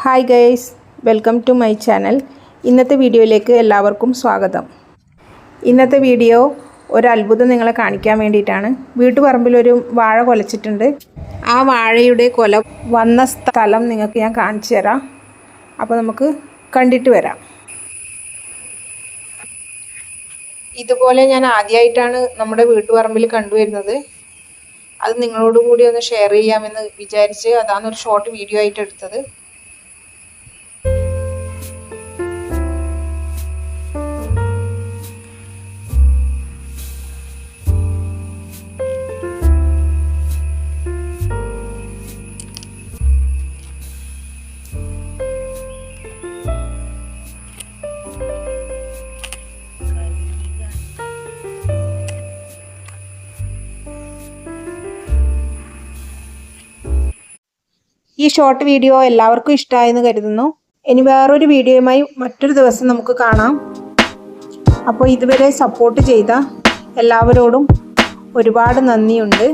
Hi guys welcome to my channel. ഇന്നത്തെ വീഡിയോയിലേക്ക് എല്ലാവർക്കും സ്വാഗതം. ഇന്നത്തെ വീഡിയോ ഒരു അത്ഭുതം നിങ്ങളെ കാണിക്കാൻ വേണ്ടിയിട്ടാണ്. വീട്ടുപറമ്പിലൊരു വാഴ കൊലച്ചിട്ടുണ്ട്. ആ വാഴയുടെ കൊല വന്ന സ്ഥലം നിങ്ങൾക്ക് ഞാൻ കാണിച്ചു തരാം. അപ്പോൾ നമുക്ക് കണ്ടിട്ട് വരാം. ഇതുപോലെ ഞാൻ ആദ്യമായിട്ടാണ് നമ്മുടെ വീട്ടുപറമ്പിൽ കണ്ടുവരുന്നത്. അത് നിങ്ങളോട് കൂടി ഒന്ന് ഷെയർ ചെയ്യാമെന്ന് വിചാരിച്ച് അതാണ് ഒരു ഷോർട്ട് വീഡിയോ ആയിട്ട് എടുത്തത്. ഈ ഷോർട്ട് വീഡിയോ എല്ലാവർക്കും ഇഷ്ടമായെന്ന് കരുതുന്നു. ഇനി വേറൊരു വീഡിയോയുമായി മറ്റൊരു ദിവസം നമുക്ക് കാണാം. അപ്പോൾ ഇതുവരെ സപ്പോർട്ട് ചെയ്ത എല്ലാവരോടും ഒരുപാട് നന്ദിയുണ്ട്.